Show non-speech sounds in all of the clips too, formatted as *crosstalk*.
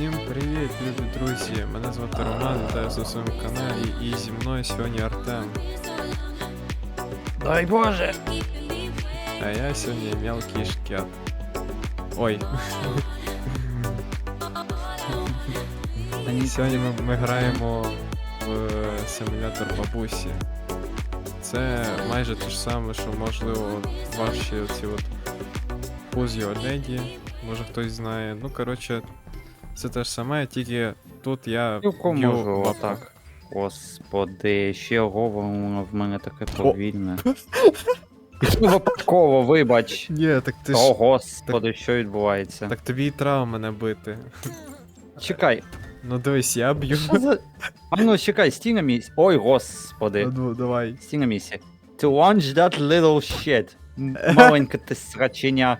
Всім привіт, любі друзі! Мене звати Роман, вас на своєму каналі і зі мною сьогодні Артем. Дай Боже! А я сьогодні мелкий шкет. Ой. Сьогодні ми, ми граємо в симулятор бабусі. Це майже те ж саме, що можливо ваші оці от Your Lady, може хтось знає. Ну, коротше, це те ж саме, тільки тут я Юко б'ю можу бабку. отак. Господи, ще говоримо в мене таке повільне. *laughs* Випадково, вибач. Ні, так ти ж. О, господи, що відбувається? Так тобі і треба мене бити. Чекай, Ну дивись, я б'ю. що за. А ну чекай, стій на місці. Ой, господи. Ну, давай. Стій на місці. To launch that little shit. *laughs* Маленьке ти сраченя.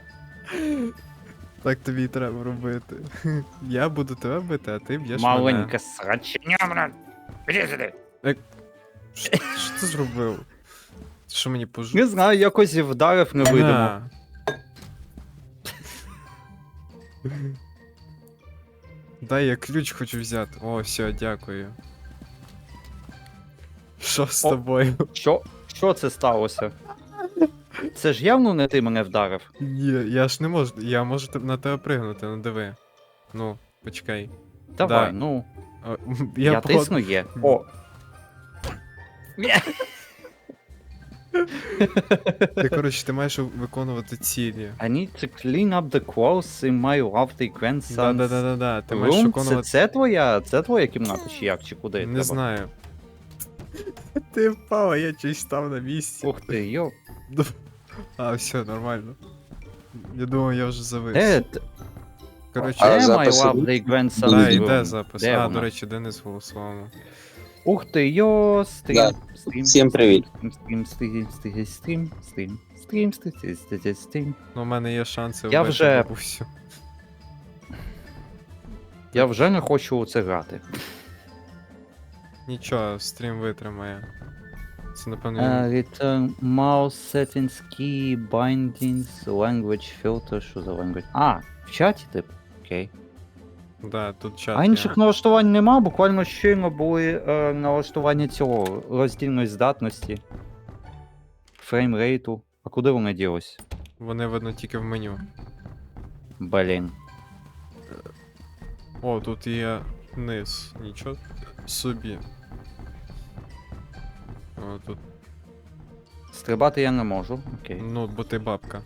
Так тобі і треба робити. *laughs* Я буду тебе бити, а ти б'єш мене. Маленьке сраченя, блядь. Іди сюди. Що, що ти зробив? Ти Що мені пожу? Не знаю, якось вдарив невидимо. На. Дай я ключ хочу взяти. О, все, дякую. Що з О. тобою? Що? Що це сталося? Це ж явно не ти мене вдарив. Ні, я ж не можу. Я можу те- на тебе пригнути, ну диви. Ну, почекай. Давай, Да. ну. О, *laughs* Я, я, походу- тисну є. О. Ти, коротше, ти маєш виконувати цілі. I need to clean up the clothes in my lovely grandson's Да-да-да-да, ти маєш room. Це, виконувати. це твоя, це твоя кімната чи як, чи куди? Не треба? знаю. Ти впав, а я чись став на місці. Ух ти, йо. А, все, нормально. Я думав, я вже завис. Де, Коротше, А де my записи lovely grandson's да, йде запис. Де а, вона? до речі, Денис голосував. Ух ти, йо, стрім, стрім. Всім привіт. Стрім, стрім, стрім, стрім, стрім, стрім, стрім, стрім, стрім. Ну, у мене є шанси Я вбити вже- бабусю. Я вже не хочу у це грати. Нічого, стрім витримає. Це, напевно, Uh, return mouse settings key bindings language filter. Що за language? А, в чаті тип. Окей. да, тут чат. А інших налаштувань нема, буквально щойно були е, налаштування цього роздільної здатності, фреймрейту. А куди вони ділись? Вони видно тільки в меню. Блін. О, тут є низ. Нічого собі. О, тут. Стрибати я не можу. Окей. Ну, бо ти бабка.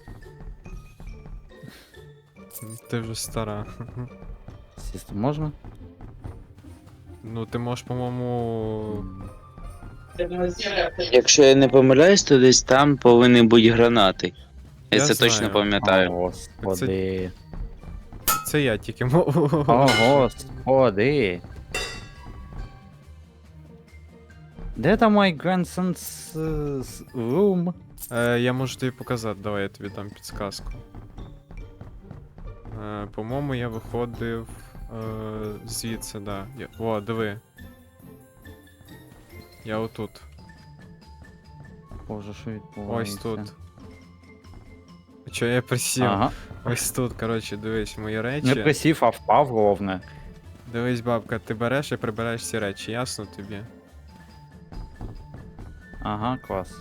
Ти вже стара. Сісти можна? Ну, ти можеш, по-моєму. Якщо я не помиляюсь, то десь там повинні бути гранати. Я, Я це знаю. точно пам'ятаю. О, господи. Це я тільки можу. О, господи. Де там my grandson's е, с- room? Е, я можу тобі показати, давай я тобі дам підсказку. Е, по-моєму, я виходив е, звідси, да. Я, о, диви. Я отут. Боже, що Ось відбувається? тут. Чо я присів? Ага. Ось тут, коротше, дивись, мої Не речі. присів, а впав головне. Дивись, бабка, ти береш і прибираєш всі речі, ясно тобі? Ага, клас.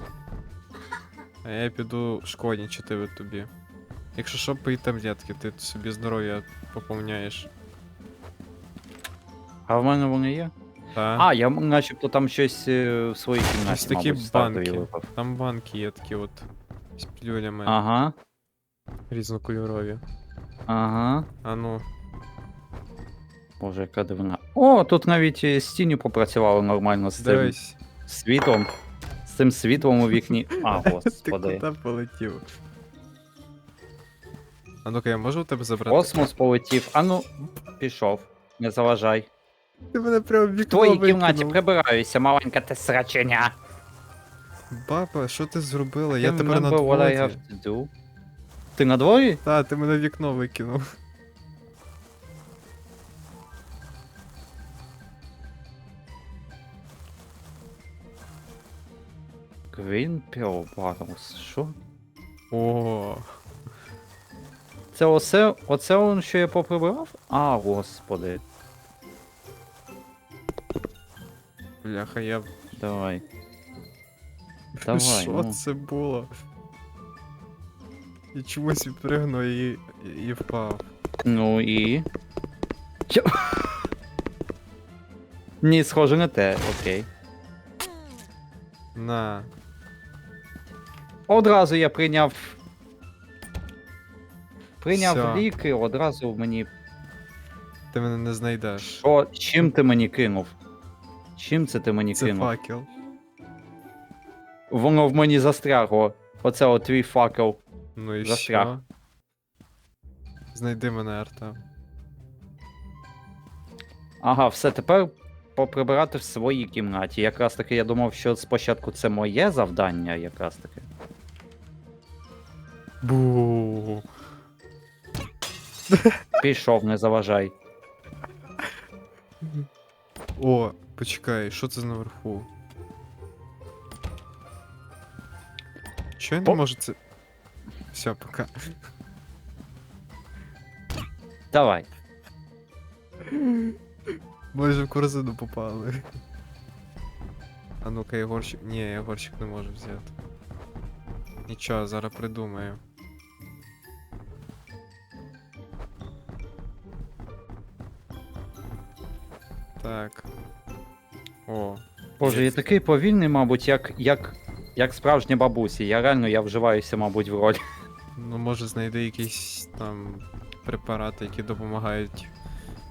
А я піду шкоднічити тобі. Якщо що, пий таблетки, ти собі здоров'я поповняєш. А в мене вони є? Та? А, я начебто там щось е, в своїй Ось такі мабуть, банки. випав. Там банки є такі от з пілюлями Ага, різнокольорові. ага. А ну, Боже, яка дивина. О, тут навіть е, з тінню попрацювали нормально з цим дивись. світлом. З цим світлом у вікні. А, *laughs* Ти господи. куди полетів? А ну-ка, я можу у тебе забрати? Космос полетів. А ну, пішов. Не заважай. Ти мене прямо в В вікно твоїй кімнаті викинув. прибираюся, маленька ти сраченя. Баба, що ти зробила? Я Remember тепер на what I have дворі. to do? Ти на дворі? Та, ти мене в вікно викинув. Pill Bottles. Що? О, Це Це оце, оце он, що я поприбирав? А, господи. Бляха, я. Давай. *laughs* Давай, Що ну. це було? І чомусь відпригнув і, і впав. Ну і. Чо? Ні, схоже на те, окей. На. Одразу я прийняв. Прийняв Всьо. ліки, одразу мені. Ти мене не знайдеш. Що, чим ти мені кинув? Чим це ти мені Це кинув? факел. Воно в мені застрягло. Оце от твій факел. Ну і Застряг. що? Знайди мене, Артем. Ага, все, тепер поприбирати в своїй кімнаті. Якраз таки я думав, що спочатку це моє завдання, якраз таки. Бу. Пішов, не заважай. О, почекай, що це наверху? Чо я не По- можу це. Все, пока. Давай. Майже в корзину попали. А ну-ка, Єгорчик. Ні, Єгорчик не може взяти. Нічого, зараз придумаю. Так. О. Боже, я такий повільний, мабуть, як, як, як справжня бабусі. Я реально я вживаюся, мабуть, в роль. Ну, може, знайди якісь там препарати, які допомагають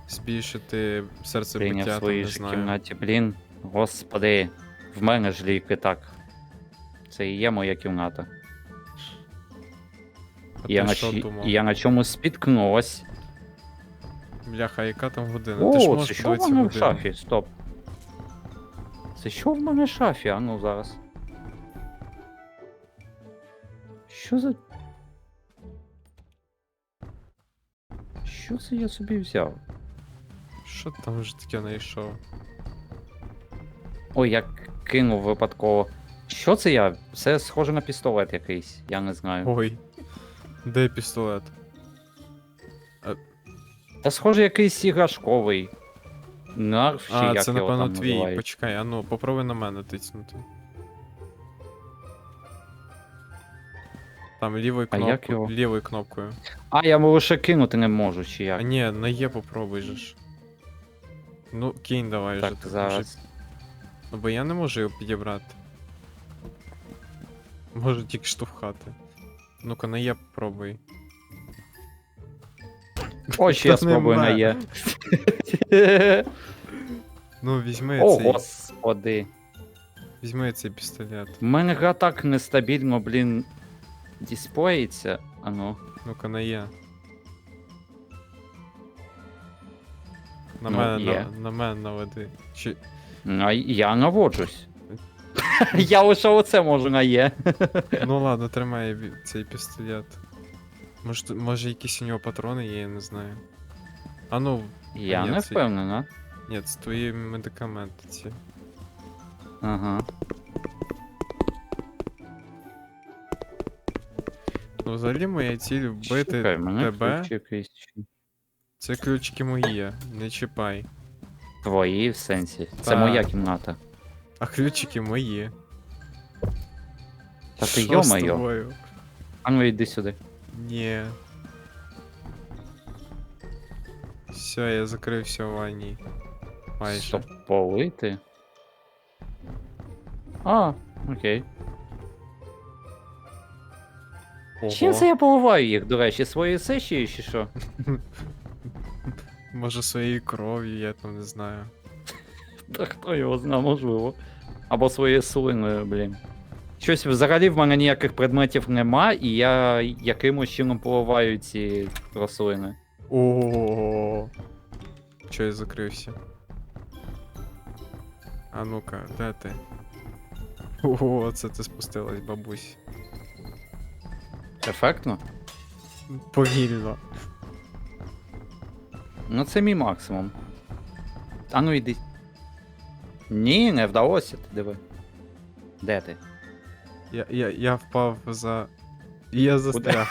збільшити серцебиття, там, своїй не ж знаю. кімнаті. Блін, господи, в мене ж ліки так. Це і є моя кімната. А я, на, що чі- думав? я на чомусь спіткнувся. Бляха, яка там година? Ти ж О, це можеш що в подивитися мене в годину. шафі? Стоп. Це що в мене в шафі? А ну зараз. Що за. Що це я собі взяв? Що ти там вже таке знайшов? Ой, я кинув випадково. Що це я? Це схоже на пістолет якийсь, я не знаю. Ой. Де пістолет? Та схоже якийсь іграшковий. Нарф чи А, як це його напевно там твій. називають. Почекай, а ну, попробуй на мене тицнути. Там лівою А як кнопкою. його? Лівою кнопкою. А, я лише кинути не можу, чи А ні, на Є попробуй же ж. Ну, кинь давай Так, же. ти зараз. Ну, бо я не можу його підібрати. Можу тільки штовхати. Ну-ка, на Є попробуй. Ось я Та спробую на. Є. *laughs* Ну, візьми О, цей. господи. Візьми цей пістолет. У мене гра так нестабільно, блін, дисплеїться. А ну. Ну-ка, на Є. На Ну, мене, є. на, на мене наведи. Чи... Ну, а я наводжусь. *laughs* я лише оце можу на Є. Ну ладно, тримай ві- цей пістолет. Може, може якісь у нього патрони є, я не знаю. А ну, Я Ні, не це- впевнена. ні, це твої медикаменти ці. Ага. Ну, взагалі моя ціль вбити Чекай, мене тебе. ключ якийсь. Це ключики мої, не чіпай. Твої в сенсі. Це моя кімната. А ключики мої. Та ти Що з йо-моє. тобою? А ну йди сюди. Ні. Все, я закрився в ванні. Майже. Стоп, полити. А, окей. Чим Ого. це я поливаю їх, до речі, своєю сесією чи що? *laughs* Може своєю кров'ю, я там не знаю. Та хто його зна, можливо. Або своєю слиною, блін. Щось взагалі в мене ніяких предметів нема, і я якимось чином поливаю ці рослини. Ого. Чо я закрився? А ну-ка, де ти? Ого, це ти спустилась, бабусь. Ефектно? Повільно. Ну це мій максимум. А ну йди. Ні, не вдалося, ти диви. Де ти? Я, я, я впав за. Я застряг.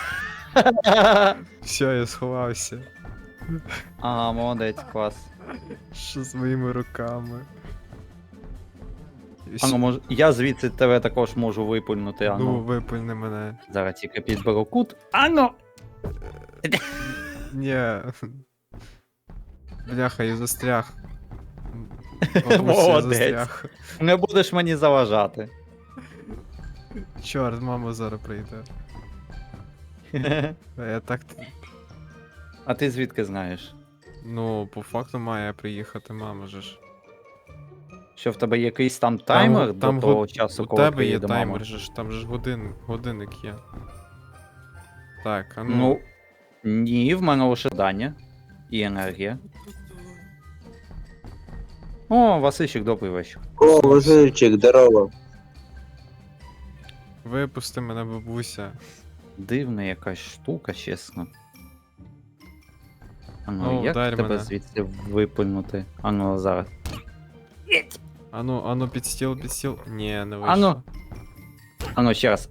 Все, я сховався. А, молодець, клас. Що з моїми руками? А ну, може, я звідси тебе також можу випульнути, а Ну, ну. випильни мене. Зараз тільки підберу кут. А ну! Ні. Бляха, я застряг. Бабуся, я Молодець. застряг. Не будеш мені заважати. Чорт, мама зараз прийде. *laughs* А Я так. А ти звідки знаєш? Ну, по факту має приїхати мама же ж. Що в тебе якийсь там таймер там до того го- часу, У коли тебе є приїде мама? таймер же ж, там же ж годин, годинник є. Так, а ну. Ну, ні, в мене лише дання і енергія. О, Васильчик, добрий вечір. О, Васильчик, здорово. Випусти мене, бабуся. Дивна якась штука, чесно. А ну, як вдарь тебе мене. звідси випульнути? А ну, зараз. Ану, ану, під стіл, під стіл. Ні, не вийшло. Ану. А ну, ще раз.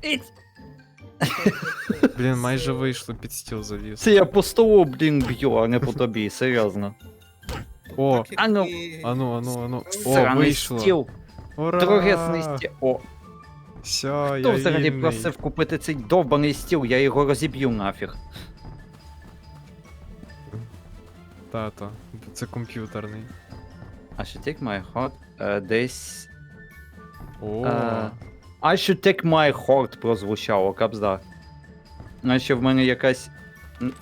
Блін, майже вийшло, під стіл завіз. Це я по столу, блін, б'ю, а не по тобі, серйозно. О, А ну. ану, ану, ану. О, Сраний вийшло. стіл, Ура! другесний стіл. О, Все, я хто взагалі вільний. просив купити цей довбаний стіл, я його розіб'ю нафіг. Тато, це комп'ютерний. I should take my heart. Е, десь. О, Е, I should take my heart прозвучало, капзда. Наче в мене якась м,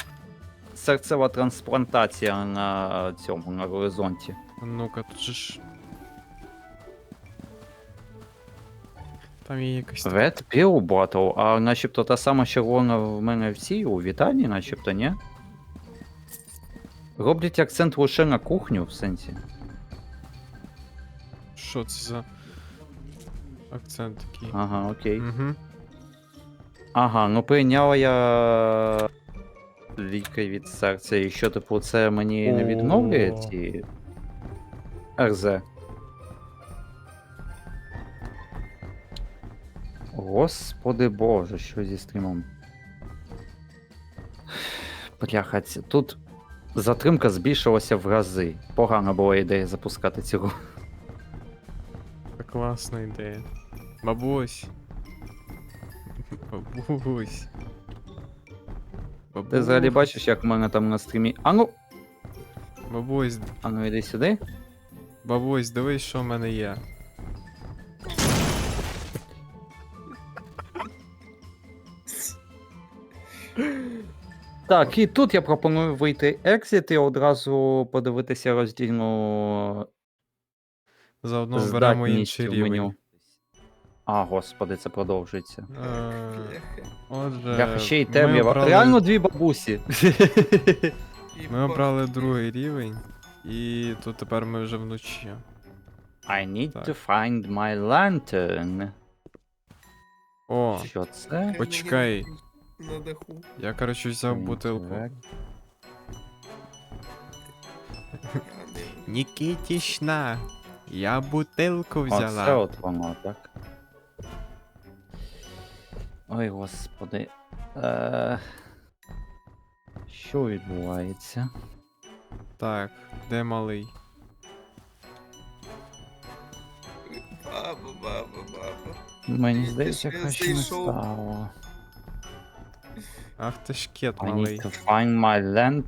серцева трансплантація на цьому, на горизонті. ну-ка, тут же ж. Там є якась. Red Pill Bottle, а начебто та сама червона в мене в цій, у вітальні, начебто, ні? Роблять акцент лише на кухню в сенсі. Що це за акцент такий? Ага, окей. Угу. Ага, ну прийняла я ліки від серця, і що, типу, це мені не відновлює ці РЗ. Господи боже, що зі стрімом. Бляха, тут затримка збільшилася в рази. Погана була ідея запускати цю гру. Класна ідея. Бабусь. Бабусь. Ти взагалі бачиш, як в мене там на стрімі. Ану, Бабусь, ану, іди сюди. бабусь, дивись, що в мене є. Так, і тут я пропоную вийти екзит і одразу подивитися роздільну Заодно беремо здатність інший в рівень. меню. А, господи, це продовжується. Е, Отже, Бляха, ще й ми темрява. обрали- Реально дві бабусі. *laughs* Ми обрали другий рівень, і тут тепер ми вже вночі. I need Так. to find my lantern. О, Що це? Почекай. На даху. я коротше взяв бутилку. Нікітішна, я бутилку Оце от воно, так. Ой, господи. Е... Що відбувається? Так, де малий? Баба, баба, баба. Мені здається, краще не зайшов. стало. Ах ти ж кет I малий. need to find my land.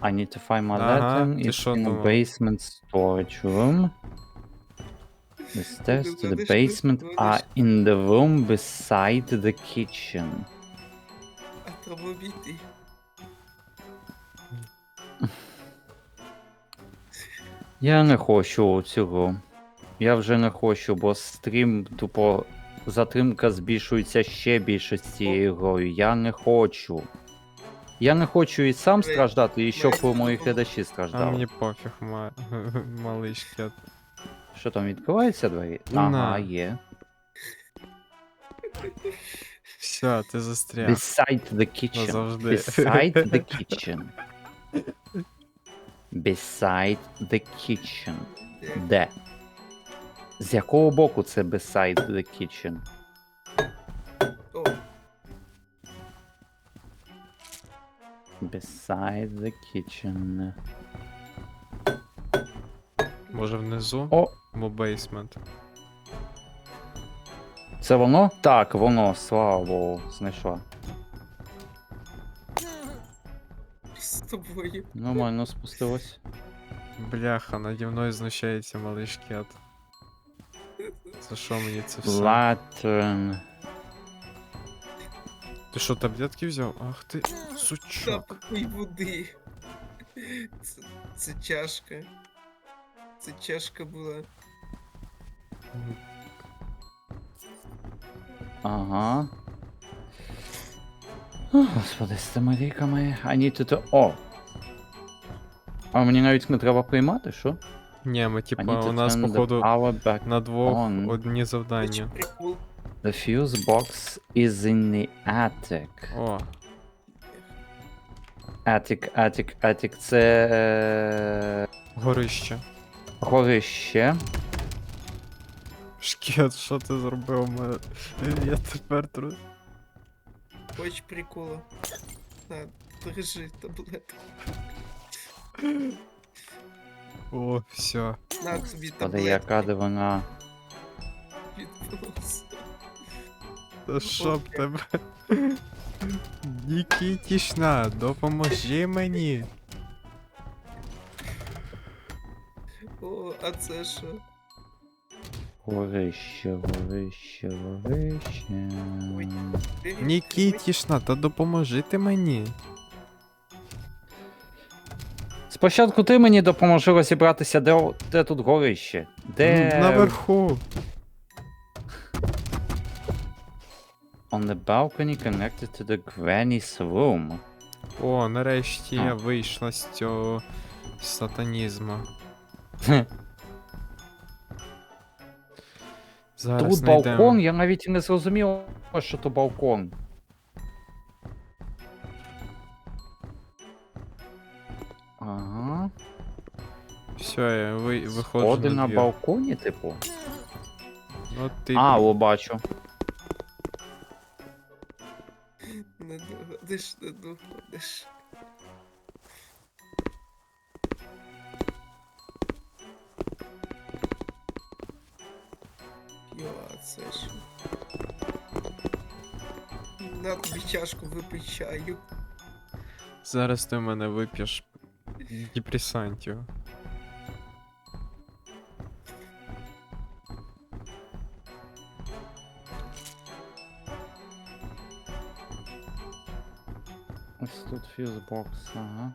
I need to find my Ага, lantern. ти It's що in the думав? basement storage room. The stairs to the basement are in the room beside the kitchen. А треба обійти. Я не хочу цього. Я вже не хочу, бо стрім тупо затримка збільшується ще більше з цією грою. Я не хочу. Я не хочу і сам страждати, і щоб ви- мої глядачі А мені пофіг, ма... *laughs* малий шкет. Що там відкриваються двері? На. Ага, є. Все, ти застряг. Beside the kitchen. Назавжди. Beside the *laughs* kitchen. Beside the kitchen. Де? З якого боку це beside the kitchen? О, Beside the kitchen. Може внизу? О, Або бейсмент. це воно? Так, воно, слава Богу, знайшла. З тобою. Нормально спустилось. Бляха, наді мною знущається малий шкет. За що мені це все? Латерн. Ти що, таблетки взяв? Ах ти, Та сучок. попий води. Це, це чашка. Це чашка була. Ага. О, Господи, з цими ліками. I need to... О! А мені навіть не треба приймати, що? Ні, ми типа, у нас походу на двох on. одні завдання. The fuse box is in the attic. О, Attic, attic, attic. Це... е, горище. Горище. Шкет, що ти зробив мене? Я тепер тру. Хоч прикола. На, держи таблетку. О, все. На тобі Господи, таблетку. яка дивина. Відбулося. Та що б тебе? Нікітішна, допоможи мені. О, а це що? Горище, горище, горище. Ой. Привіт, Нікітішна, та допоможи ти мені. Спочатку ти мені допоможи розібратися, де, о- де тут горище. Де. Наверху. On the balcony connected to the granny's room. О, нарешті я вийшла з цього сатанізму. *laughs* Зараз Тут знайдемо. балкон, я навіть і не зрозумів, що то балкон. Все, я ви, виходжу Сходи на на двір. балконі, типу. Ну, ти... А, о, бачу. Не доходиш, не доходиш. Йо, це що? На тобі чашку випий чаю. Зараз ти в мене вип'єш депресантів. фьюзбокс, ага.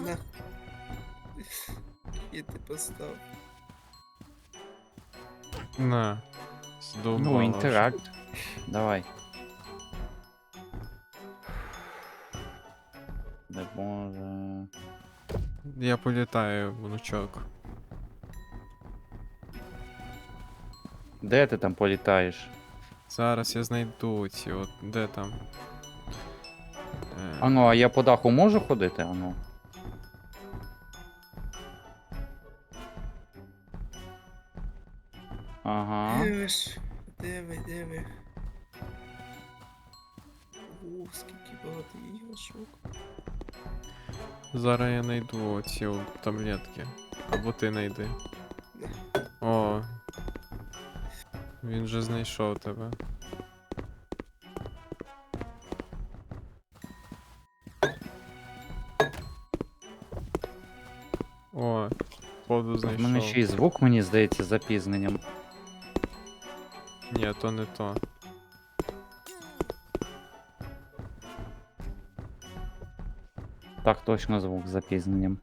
На. *laughs* І ти постав. На. Здовбала Ну, вже. інтеракт. Давай. Не боже. Я політаю, внучок. Де ти там політаєш? Зараз я знайду ці от. Де там? Е, Ану, а я по даху можу ходити? Ану. Ага. Де ж? Де ви, де ви? О, скільки багато іграшок. Зараз я знайду от таблетки. Або ти знайди. О. Він вже знайшов тебе. О, походу В знайшов. мене ще й звук, мені здається, з запізненням. Ні, то не то. Так, точно звук з запізненням.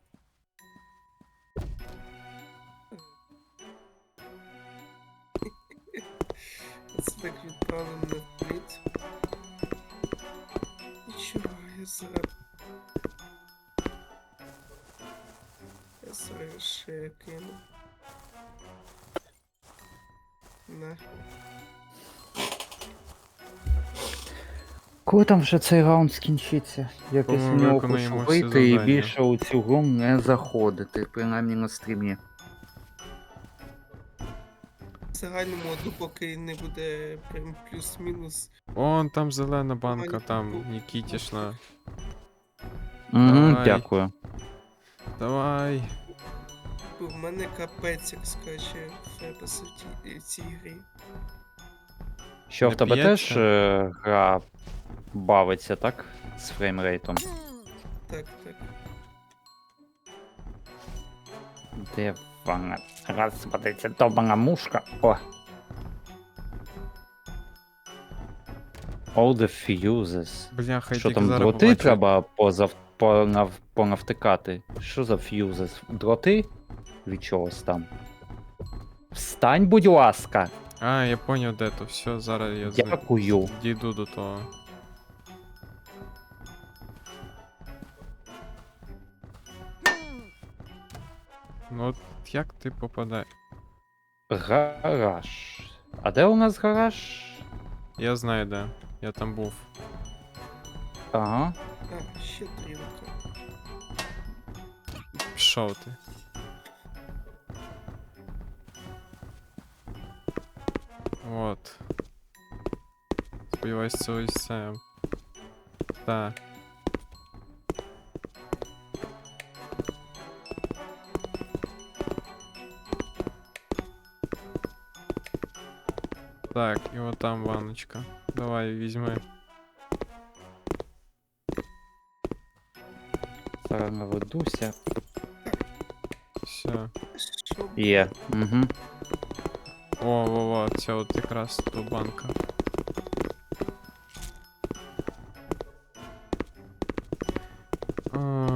Там вже цей раунд скінчиться? Я після По-моєму, нього виконаємо хочу всі вийти і завдання. більше у цю гру не заходити, принаймні на стрімі. В загальному, допоки не буде прям плюс-мінус. Он там зелена банка, там Нікітішна. Угу, Давай. дякую. Давай. В мене капець, як скаче Фепес в тій- в цій грі. Що в тебе п'ється? теж е, гра бавиться, так? З фреймрейтом. Так, так. Де вона? Це добана мушка. О. All the fuses. Бляха, я Що тільки там, зараз дроти побачив. треба позав... понав... понавтикати? Що за fuses? Дроти? Від чогось там. Встань, будь ласка. А, я поняв, де то. Все, зараз я Дякую. дійду до того. Ну от як ти попадаєш? Гараж. А де у нас гараж? Я знаю де. Я там був. Ага. А, ще трілка. Пішов ти. От. Сподіваюсь, це ось це. Та. Так, і от там ванночка. Давай, візьми. Зараз наведуся. Все. Є. Угу. О, во, во, це от якраз то банка.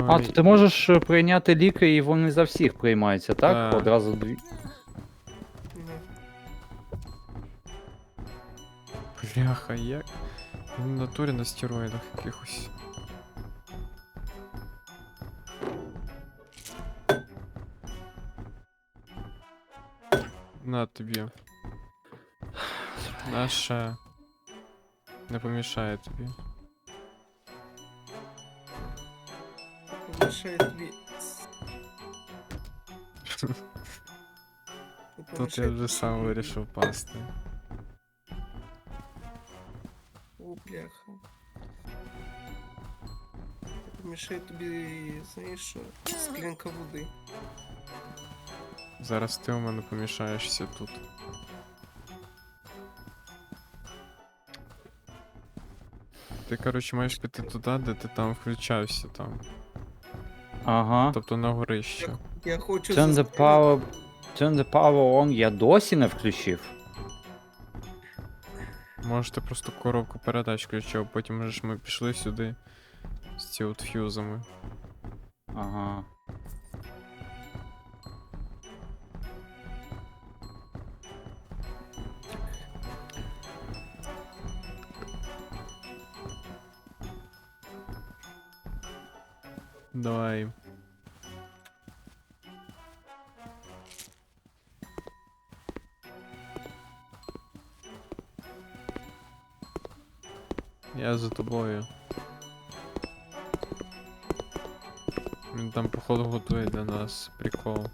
А, то ти можеш е, прийняти ліки, і вони за всіх приймаються, так? Так. Одразу дві. Бляха, як? Він в натурі на стероїдах якихось. На тобі. Наша. Не помішає тобі. Помішає тобі. Тут я вже сам вирішив пасти. Бляха. Помішає тобі, знаєш що, склянка води. Зараз ти у мене помішаєшся тут. Ти, коротше, маєш піти туди, де ти там включався там. Ага. Тобто на горище. Я хочу Turn the power. Turn the power on. Я досі не включив. Може ти просто коробку передач включив, потім вже ж ми пішли сюди з ці от фьюзами. Ага. Давай. Я за тобою. Він там, походу, готує для нас прикол.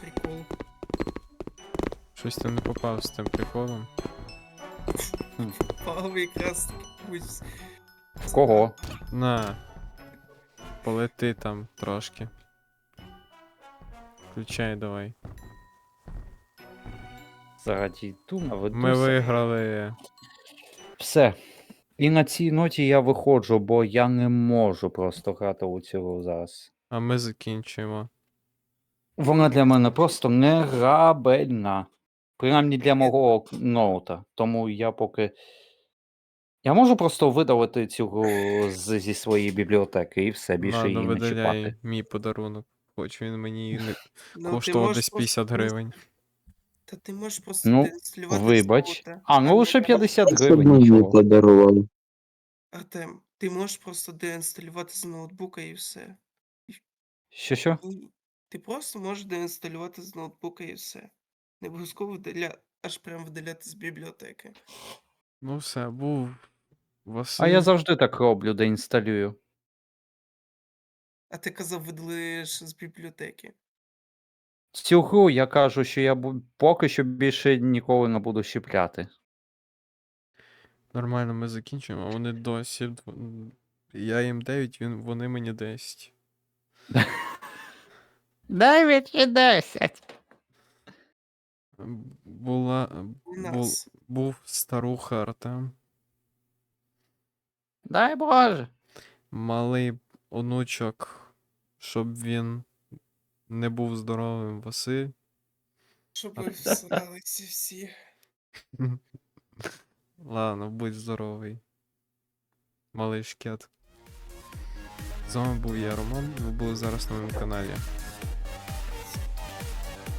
Прикол. Щось ти не попав з тим приколом. Пав якраз. В кого? На. Полети там трошки. Включай давай. Зараз йду, наведуся. Ми виграли. Все. І на цій ноті я виходжу, бо я не можу просто грати у гру зараз. А ми закінчуємо. Вона для мене просто неграбельна. Принаймні для мого ноута. Тому я поки. Я можу просто видалити цю гру з, зі своєї бібліотеки і все більше Ладно, її не видаляй чіпати. мій подарунок. Хоч він мені не *laughs* Ну, ти коштував можеш десь 50 гривень. Та ти можеш просто Ну, деінсталювати Вибач. золоте. А, ну лише Артем, 50 Щоб гривень. мені Нічого. подарували. Артем, ти можеш просто деінсталювати з ноутбука і все. Що що? Ні. Ти просто можеш деінсталювати з ноутбука і все. Не обов'язково видаля... аж прям видаляти з бібліотеки. Ну все, був Василь. А я завжди так роблю, де інсталюю. А ти казав, видалиш з бібліотеки. Цю гру я кажу, що я бу- поки що більше ніколи не буду щепляти. Нормально, ми закінчуємо, а вони досі. дв- м, Я їм 9, він, вони мені 10. 9 *laughs* і 10. М, Була. У Бу, нас. був старуха Артем. Дай Боже. Малий онучок, щоб він не був здоровим Василь. Щоб ви всралися всі. *laughs* Ладно, будь здоровий. Малий шкет. З вами був я, Роман. Ви були зараз на моєму каналі.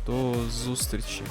До зустрічі.